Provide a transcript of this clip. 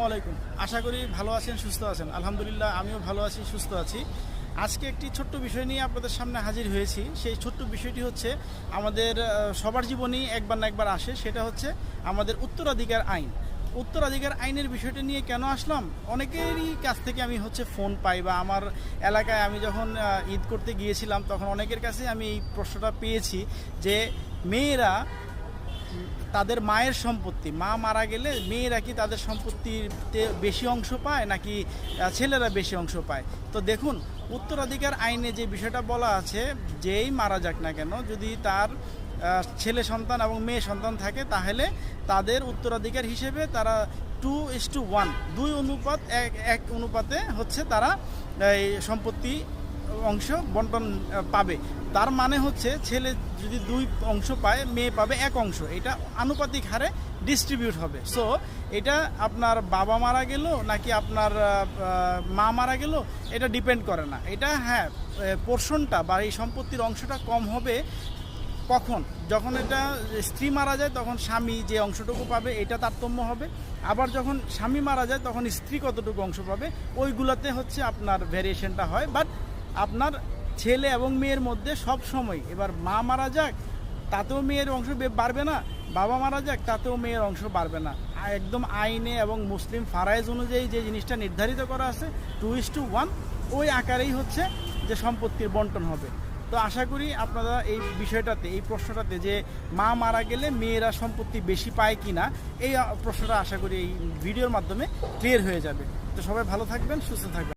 আলাইকুম। আশা করি ভালো আছেন, সুস্থ আছেন। আলহামদুলিল্লাহ, আমিও ভালো আছি, সুস্থ আছি। আজকে একটি ছোট্ট বিষয় নিয়ে আপনাদের সামনে হাজির হয়েছি। সেই ছোট্ট বিষয়টি হচ্ছে, আমাদের সবার জীবনেই একবার না একবার আসে, সেটা হচ্ছে আমাদের উত্তরাধিকার আইন। উত্তরাধিকার আইনের বিষয়টা নিয়ে কেন আসলাম? অনেকেরই কাছ থেকে আমি হচ্ছে ফোন পাই বা আমার এলাকায় আমি যখন ঈদ করতে গিয়েছিলাম, তখন অনেকের কাছে আমি এই প্রশ্নটা পেয়েছি যে, মেয়েরা তাদের মায়ের সম্পত্তি। মা মারা গেলে মেয়েরা কি তাদের সম্পত্তিতে বেশি অংশ পায় নাকি ছেলেরা বেশি অংশ পায়? তো দেখুন, উত্তরাধিকার আইনে যে বিষয়টা বলা আছে, যেই মারা যাক না কেন, যদি তার ছেলে সন্তান এবং মেয়ে সন্তান থাকে, তাহলে তাদের উত্তরাধিকার হিসেবে তারা টু ইস টু ওয়ান দুই অনুপাত, এক এক অনুপাতে হচ্ছে তারা, এই সম্পত্তি অংশ বন্টন পাবে। তার মানে হচ্ছে ছেলে যদি দুই অংশ পায়, মেয়ে পাবে এক অংশ। এটা আনুপাতিক হারে ডিস্ট্রিবিউট হবে। সো এটা আপনার বাবা মারা গেল নাকি আপনার মা মারা গেল, এটা ডিপেন্ড করে না। এটা হ্যাঁ পোর্শনটা বা এই সম্পত্তির অংশটা কম হবে কখন? যখন এটা স্ত্রী মারা যায়, তখন স্বামী যে অংশটুকু পাবে, এটা তারতম্য হবে। আবার যখন স্বামী মারা যায়, তখন স্ত্রী কতটুকু অংশ পাবে, ওইগুলোতে হচ্ছে আপনার ভ্যারিয়েশনটা হয়। বাট আপনার ছেলে এবং মেয়ের মধ্যে সব সময়। এবার মা মারা যাক, তাতেও মেয়ের অংশ বাড়বে না। বাবা মারা যাক, তাতেও মেয়ের অংশ বাড়বে না। একদম আইনে এবং মুসলিম ফারাইজ অনুযায়ী যে জিনিসটা নির্ধারিত করা আছে টু ইস টু ওয়ান ওই আকারেই হচ্ছে যে সম্পত্তির বন্টন হবে। তো আশা করি আপনারা এই বিষয়টাতে, এই প্রশ্নটাতে যে মা মারা গেলে মেয়েরা সম্পত্তি বেশি পায় কি না এই প্রশ্নটা আশা করি এই ভিডিওর মাধ্যমে ক্লিয়ার হয়ে যাবে। তো সবাই ভালো থাকবেন, সুস্থ থাকবেন।